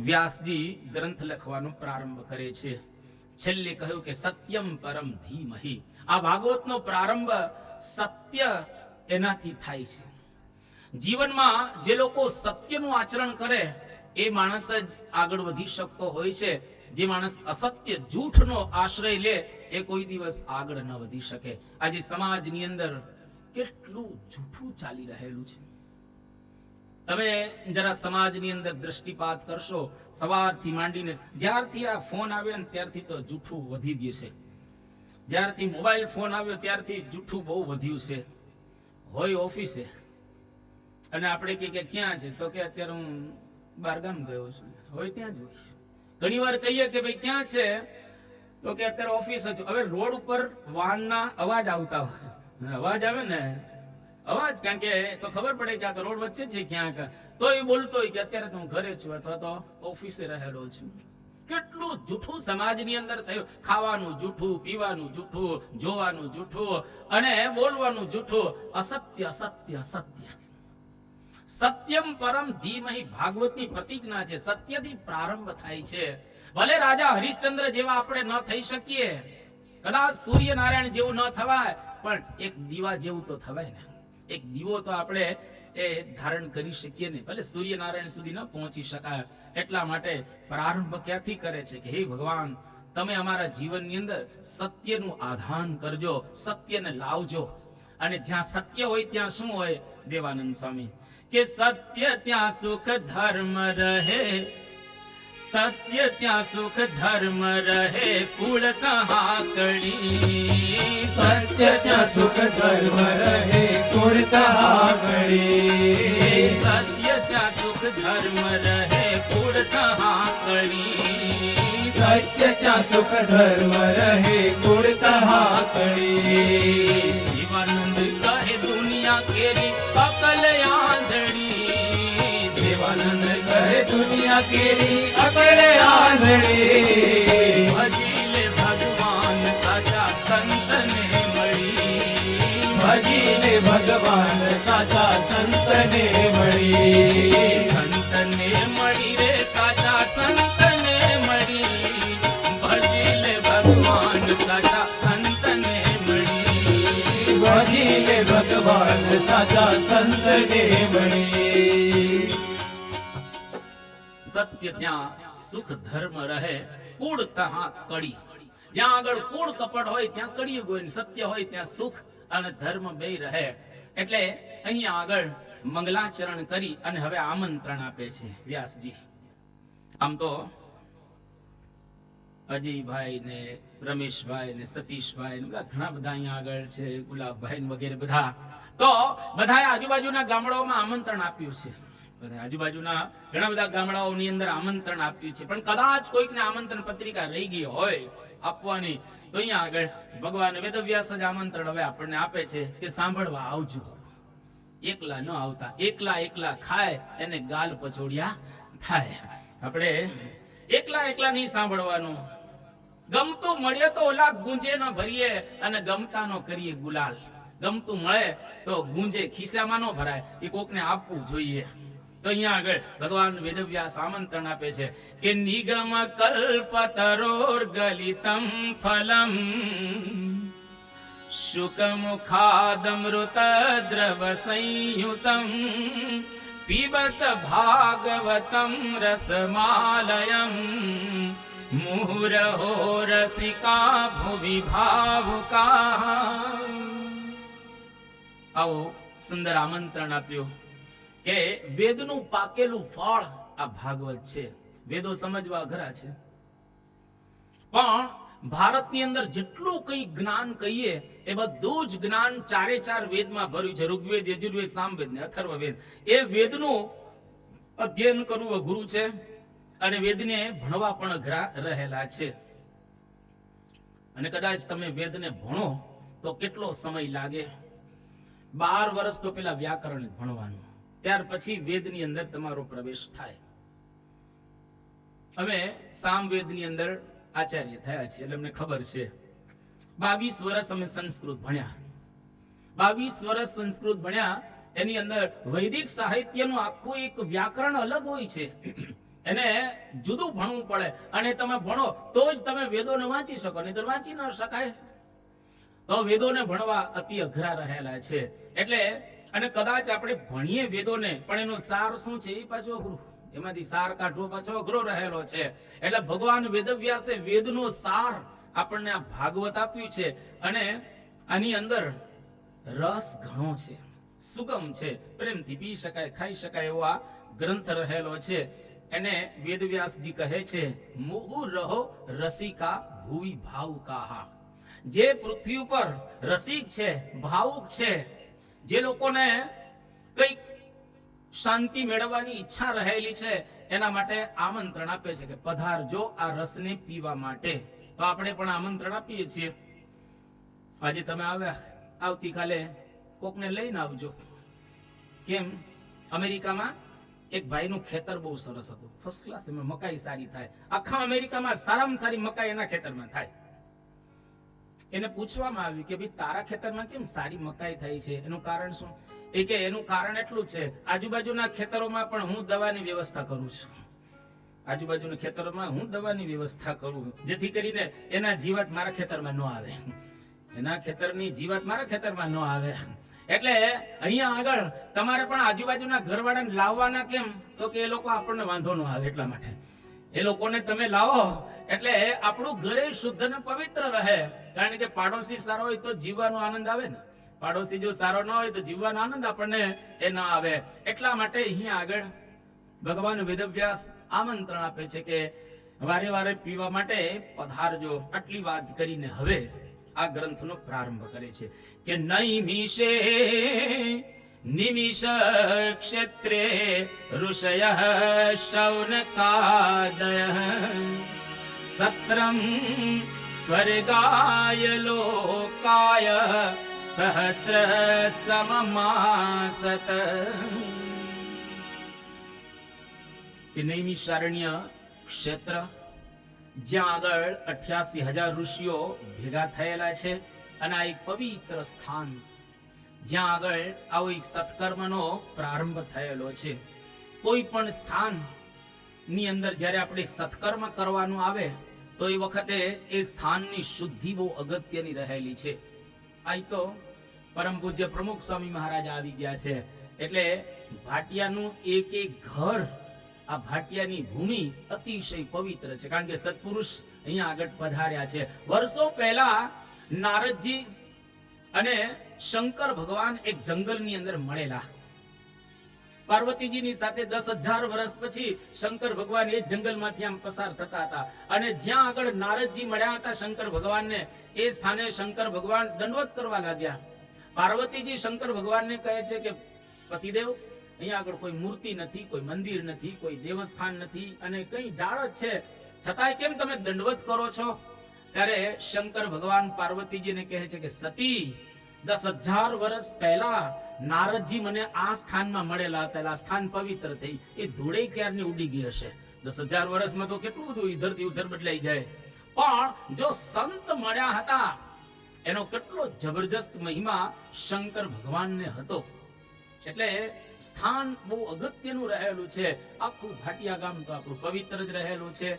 વ્યાસજી ગ્રંથ લખવાનો પ્રારંભ કરે છે. છેલ્લે કહ્યું કે સત્યમ પરમ ધીમહી. આ ભાગવતનો પ્રારંભ સત્ય એનાથી થાય છે. જીવનમાં જે લોકો સત્યનું આચરણ કરે, એ માણસ જ આગળ વધી શકતો હોય છે. જે માણસ અસત્ય જૂઠનો આશ્રય લે, એ કોઈ દિવસ આગળ ન વધી શકે. આજે સમાજની અંદર કેટલું જૂઠું ચાલી રહેલું છે. તમે જરા સમાજની અંદર દ્રષ્ટિપાત કરશો, સવારથી માંડીને જ્યારથી આ ફોન આવ્યો ને ત્યારથી તો જૂઠું વધી ગયું છે. જ્યારથી મોબાઈલ ફોન આવ્યો ત્યારથી જૂઠું બહુ વધ્યું છે. હોય ઓફિસે. અને આપણે કે કે ક્યાં છે? તો કે અત્યારે હું બહારગામ ગયો છું. હોય ત્યાં જ હોય. ઘણી વાર કહીએ કે ભાઈ ક્યાં છે? તો કે અત્યારે ઓફિસ જ હવે રોડ ઉપર વાહનના અવાજ આવતા હોય. અવાજ આવે ને અવાજ, કારણ કે તો ખબર પડે કે આ તો રોડ વચ્ચે છે ક્યાંક. તો એ બોલતો કે અત્યારે હું ઘરે છું, અથવા તો ઓફિસે રહેલો છું. કેટલું જૂઠું સમાજની અંદર થયું. ખાવાનું જૂઠું, પીવાનું જૂઠું, જોવાનું જૂઠું, અને બોલવાનું જૂઠું. અસત્ય અસત્ય અસત્ય. સત્યમ પરમ ધીમહી ભાગવતની પ્રતિજ્ઞા છે. સત્યથી પ્રારંભ થાય છે. ભલે રાજા હરિશ્ચંદ્ર જેવા આપણે ન થઈ શકીએ. કદાચ સૂર્યનારાયણ જેવું ન થવાય, પણ એક દીવા જેવું તો થવાય ને. એક દીવો તો આપણે એ ધારણ કરી શકીએ ને ભલે સૂર્યનારાયણ સુધી ન પહોંચી શકાય. એટલા માટે પ્રારંભ ક્યાંથી કરે છે કે, હે ભગવાન, તમે અમારા જીવનની અંદર સત્યનું આધાન કરજો, સત્યને લાવજો. અને જ્યાં સત્ય હોય ત્યાં શું હોય? દેવાનંદ સ્વામી, કે સત્ય ત્યાં સુખ ધર્મ રહે. સત્ય ત્યાં સુખ ધર્મ રહે કુળ કહા કડી સત્ય ત્યાં સુખ ધર્મ રહે કુળ કહાગળી સત્ય ત્યાં સુખ ધર્મ રહે કુળ કહા કડી સત્ય ત્યાં સુખ ધર્મ રહે કુળ કહાગળી જીવાનંદ કહે દુનિયા કેરી અકલ આંધળી. દેવાનંદ કહે દુનિયા કેરી અકળ આંધળી ભજીલે ભગવાન સાચા સંતને મળી ભજીને ભગવાન સાચા સંતને મળી સંતને મળી રે ભજીલે સાચા સંતને મળી સત્ય ત્યાં સુખ ધર્મ રહે, કુળ તહા કડી જ્યાં આગળ કુળ કપટ હોય, ત્યાં કળિયુગ હોય સત્ય હોય, ત્યાં સુખ અને ધર્મ બે રહે. એટલે અહીંયા આગળ મંગલાચરણ કરી અને હવે આમંત્રણ આપે છે વ્યાસજી. આમ તો અજયભાઈ ને રમેશભાઈ ને સતીશભાઈ બધા ઘણા બધા અહીંયા આગળ છે, ગુલાબભાઈ વગેરે બધા. તો બધાએ આજુબાજુના ગામડાઓમાં આમંત્રણ આપ્યું છે. બધા આજુબાજુના ઘણા બધા ગામડાઓની અંદર આમંત્રણ આપ્યું છે. પણ કદાચ કોઈકને આમંત્રણ પત્રિકા રહી ગઈ હોય આપવાની, તો અહીંયા આગળ ભગવાન વેદવ્યાસ જ આમંત્રણ હવે આપણને આપે છે કે સાંભળવા આવજો. એકલા ન આવતા. એકલા એકલા ખાય, એને ગાલ પચોડિયા થાય. આપણે એકલા એકલા નહીં સાંભળવાનું. ગમતું મળે તો ઓલા ગુંજે ન ભરીએ અને ગમતા નો કરીએ ગુલાલ. ગમતું મળે તો ગુંજે ખિસ્સામાં ન ભરાય. એ કોકને આપવું જોઈએ. અહીંયા આગળ ભગવાન વેદવ્યાસ આમંત્રણ આપે છે કે નિગમ કલ્પતરોર ગલિતમ ફલમ. શુકમુખાદમૃત દ્રવ સંયુતમ. પીબત ભાગવતમ રસમાલયમ. મુહુરહો રસિકા ભુવિ ભાવુકા. આવો સુંદર આમંત્રણ આપ્યું. કે વેદનું પાકેલું ફળ આ ભાગવત છે. વેદો સમજવા અઘરા છે. પણ ભારતની અંદર જેટલું કઈ જ્ઞાન કહીએ, એ બધું જ જ્ઞાન ચારે ચાર વેદમાં ભર્યું છે. ઋગ્વેદ, યજુર્વેદ, સામવેદ ને અથર્વવેદ. એ વેદનું અધ્યયન કરવું અઘરું છે અને વેદને ભણવા પણ અઘરા રહેલા છે. અને કદાચ તમે વેદને ભણો તો કેટલો સમય લાગે? બાર વર્ષ તો પેલા વ્યાકરણ ભણવાનું. ત્યાર પછી વેદની અંદર તમારો પ્રવેશ થાય. અમે સામવેદની અંદર આચાર્ય થયા છીએ, એટલે અમને ખબર છે. બાવીસ વર્ષ અમે સંસ્કૃત ભણ્યા. બાવીસ વર્ષ સંસ્કૃત ભણ્યા, એની અંદર વૈદિક સાહિત્યનું આખું એક વ્યાકરણ અલગ હોય છે. એને જુદું ભણવું પડે, અને તમે ભણો તો જ તમે વેદોને વાંચી શકો નહીં વાંચી ન શકાય. તો વેદોને ભણવા અતિ અઘરા રહેલા છે. એટલે અને કદાચ આપણે ભણીએ વેદોને, પણ એનો સાર શું છે? એ પાછો અઘરું. એમાંથી સાર કાઢવો પાછો અઘરો રહેલો છે. એટલે ભગવાન વેદવ્યાસે વેદનો સાર આપણને આ ભાગવત આપ્યું છે અને આની અંદર રસ ઘણો છે, સુગમ છે, પ્રેમથી પી શકાય, ખાઈ શકાય એવો આ ગ્રંથ રહેલો છે. એને વેદવ્યાસજી કહે છે, મુહુ રહો રસિકા ભૂવિ ભાવુકાહા જે પૃથ્વી ઉપર રસિક છે, ભાવુક છે જે લોકોને કંઈક શાંતિ મેળવવાની ઈચ્છા રહેલી છે, એના માટે આમંત્રણ આપે છે કે પધારજો આ રસને પીવા માટે. તો આપણે પણ આમંત્રણ આપીએ છીએ. આજે તમે આવ્યા, આવતીકાલે કોકને લઈને આવજો. કેમ? અમેરિકામાં એક ભાઈનું ખેતર બહુ સરસ હતું. ફર્સ્ટ ક્લાસ એમાં મકાઈ સારી થાય. આખા અમેરિકામાં સારામાં સારી મકાઈ એના ખેતરમાં થાય. એને પૂછવામાં આવ્યું કે ભાઈ, તારા ખેતરમાં કેમ સારી મકાઈ થાય છે? એનું કારણ શું? એ કે, એનું કારણ એટલું છે, આજુબાજુના ખેતરોમાં પણ હું દવાની વ્યવસ્થા કરું છું. આજુબાજુના ખેતરોમાં હું દવાની વ્યવસ્થા કરું. જેથી કરીને એના જીવાત મારા ખેતરમાં ન આવે. એના ખેતરની જીવાત મારા ખેતરમાં ન આવે. એટલે અહીંયા આગળ તમારે પણ આજુબાજુના ઘરવાળાને લાવવાના કેમ? તો કે એ લોકો આપણને વાંધો ન આવે એટલા માટે. એ લોકોને તમે લાવો, એટલે આપણું ઘરે શુદ્ધ ને પવિત્ર રહે. કારણ કે પાડોશી સારો હોય તો જીવવાનો આનંદ આવે ને. પાડોશી જો સારો ન હોય તો જીવવાનો આનંદ આપણને એ ન આવે. એટલા માટે અહીંયા આગળ ભગવાન વેદવ્યાસ આમંત્રણ આપે છે કે વારે વારે પીવા માટે પધારજો. આટલી વાત કરીને હવે આ ગ્રંથનો પ્રારંભ કરે છે કે નહીં નિમિષ ક્ષેત્રે ઋષય શૌનકાદય સત્રમ સ્વર્ગાય લોકાય સહસ્ર સમમાસત તે નૈમિષારણ્ય ક્ષેત્ર જ્યાં આગળ અઠ્યાસી હજાર ઋષિઓ ભેગા થયેલા છે, અને આ એક પવિત્ર સ્થાન જ્યાં આગળ આવો એક સત્કર્મનો પ્રારંભ થયેલો છે. કોઈ પણ સ્થાનની અંદર જ્યારે આપણે સત્કર્મ કરવાનું આવે, તો એ વખતે એ સ્થાનની શુદ્ધિ બહુ અગત્યની રહેલી છે. અહીં તો પરમ પૂજ્ય પ્રમુખ સ્વામી મહારાજ આવી ગયા છે. એટલે ભાટિયાનું એક એક ઘર, આ ભાટિયાની ભૂમિ અતિશય પવિત્ર છે. કારણ કે સત્પુરુષ અહીંયા આગળ પધાર્યા છે. વર્ષો પહેલા નારદજી અને શંકર ભગવાન એક જંગલની અંદર મળેલા. પાર્વતીજીની સાથે દસ હજાર વર્ષ પછી શંકર ભગવાન એ જંગલમાંથી આમ પસાર થતા હતા. અને જ્યાં આગળ નારદજી મળ્યા હતા શંકર ભગવાનને, એ સ્થાને શંકર ભગવાન દંડવત કરવા લાગ્યા. પાર્વતીજી શંકર ભગવાનને કહે છે કે, પતિદેવ, અહીંયા આગળ કોઈ મૂર્તિ નથી, કોઈ મંદિર નથી, કોઈ દેવસ્થાન નથી અને કઈ જાળ જ છે. છતાંય કેમ તમે દંડવત કરો છો? ત્યારે શંકર ભગવાન પાર્વતીજીને કહે છે કે, સતી દસ હજાર વર્ષ પહેલા નારદજી મને આ સ્થાનમાં મળેલા હતા. સ્થાન પવિત્ર થઈ. એ ધૂળે ક્યારની ઉડી ગઈ હશે? દસ હજાર વર્ષમાં તો કેટલું બધું ઇધરથી ઉધર બદલાઈ જાય. પણ જો સંત મળ્યા હતા, એનો કેટલો જબરજસ્ત મહિમા શંકર ભગવાનને હતો. એટલે સ્થાન બહુ અગત્યનું રહેલું છે. આખું ભાટિયા ગામ તો આપણું પવિત્ર જ રહેલું છે.